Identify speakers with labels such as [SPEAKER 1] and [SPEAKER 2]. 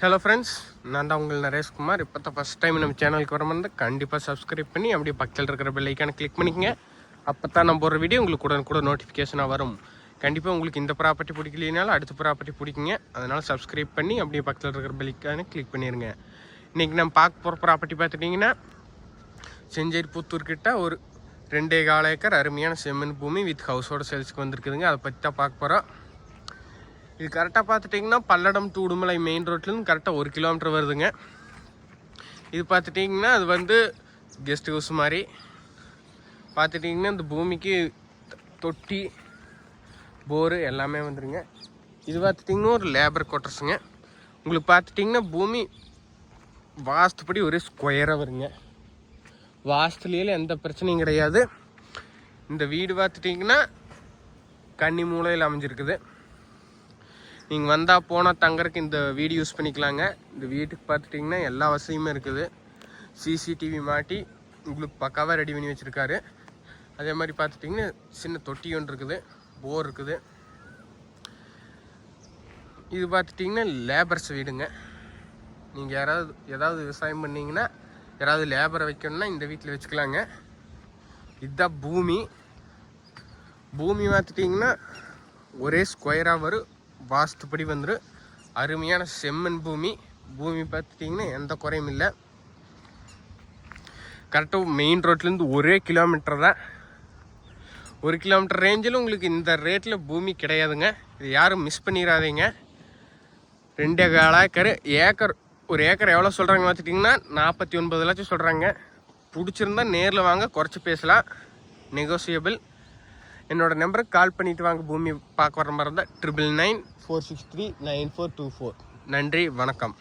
[SPEAKER 1] Hello friends நான் தான் உங்கள் நரேஷ்குமார். இப்போ தான் ஃபஸ்ட் டைம் நம்ம சேனலுக்கு வர வந்து கண்டிப்பாக சப்ஸ்கிரைப் பண்ணி அப்படியே பக்கத்தில் இருக்கிற பெல் ஐக்கானை கிளிக் பண்ணிக்கங்க. அப்போ தான் நம்ம போடுற வீடியோ உங்களுக்கு கூட கூட நோட்டிஃபிகேஷனாக வரும். கண்டிப்பாக உங்களுக்கு இந்த ப்ராப்பர்ட்டி பிடிக்கலைனாலும் அடுத்த ப்ராப்பர்ட்டி பிடிக்குங்க. அதனால் சப்ஸ்கிரைப் பண்ணி அப்படியே பக்கத்தில் இருக்கிற பெல் ஐக்கானை கிளிக் பண்ணிடுங்க இன்றைக்கி நம்ம பார்க்க போகிற ப்ராப்பர்ட்டி பார்த்துட்டிங்கன்னா செஞ்சேரி புத்தூர்கிட்ட ஒரு ரெண்டே கால ஏக்கர் அருமையான செம்மண் பூமி வித் ஹவுஸோட சேல்ஸ்க்கு வந்திருக்குதுங்க. அதை பற்றி தான் பார்க்க போகிறோம் இது கரெக்டாக பார்த்துட்டிங்கன்னா பல்லடம் டு உடுமலை மெயின் ரோட்லேருந்து கரெக்டாக ஒரு கிலோமீட்டர் வருதுங்க. இது பார்த்துட்டிங்கன்னா அது வந்து கெஸ்ட் ஹவுஸ் மாதிரி. பார்த்துட்டிங்கன்னா இந்த பூமிக்கு தொட்டி போரு எல்லாமே வந்துடுங்க இது பார்த்துட்டிங்கன்னா ஒரு லேபர் குவார்ட்டர்ஸுங்க உங்களுக்கு பார்த்துட்டிங்கன்னா பூமி வாஸ்துப்படி ஒரே ஸ்கொயராக வருங்க. வாஸ்துலேயே எந்த பிரச்சனையும் கிடையாது. இந்த வீடு பார்த்துட்டிங்கன்னா கன்னி மூலையில் அமைஞ்சிருக்குது. நீங்கள் வந்தால் போனால் தங்கறதுக்கு இந்த வீடு யூஸ் பண்ணிக்கலாங்க. இந்த வீட்டுக்கு பார்த்துட்டிங்கன்னா எல்லா வசதியுமே இருக்குது. சிசிடிவி மாட்டி உங்களுக்கு பக்காவாக ரெடி பண்ணி வச்சுருக்காரு. அதே மாதிரி பார்த்துட்டிங்கன்னா சின்ன தொட்டி ஒன்று இருக்குது. போர் இருக்குது. இது பார்த்துட்டிங்கன்னா லேபர்ஸ் வீடுங்க. நீங்கள் யாராவது ஏதாவது விவசாயம் பண்ணிங்கன்னா யாராவது லேபரை வைக்கணும்னா இந்த வீட்டில் வச்சுக்கலாங்க. இதுதான் பூமி. பூமி பார்த்துட்டிங்கன்னா ஒரே ஸ்கொயராக வரும். வாஸ்துப்படி வந்துடும் அருமையான செம்மண் பூமி. பூமி பார்த்துட்டிங்கன்னா எந்த குறையும் இல்லை. கரெக்டாக மெயின் ரோட்லேருந்து ஒரே கிலோமீட்டர் தான். ஒரு கிலோமீட்டர் ரேஞ்சில் உங்களுக்கு இந்த ரேட்டில் பூமி கிடையாதுங்க. இது யாரும் மிஸ் பண்ணிடாதீங்க ரெண்டு கால ஏக்கர் ஏக்கர் ஒரு ஏக்கர் எவ்வளோ சொல்கிறாங்க பார்த்துட்டிங்கன்னா நாற்பத்தி ஒன்பது லட்சம் சொல்கிறாங்க பிடிச்சிருந்தா நேரில் வாங்க குறைச்சி பேசலாம். நெகோசியபிள் என்னோட நம்பருக்கு கால் பண்ணிட்டு வாங்க. பூமி பார்க்க வர மாதிரி இருந்தால் triple nine four six three nine four two four நன்றி வணக்கம்.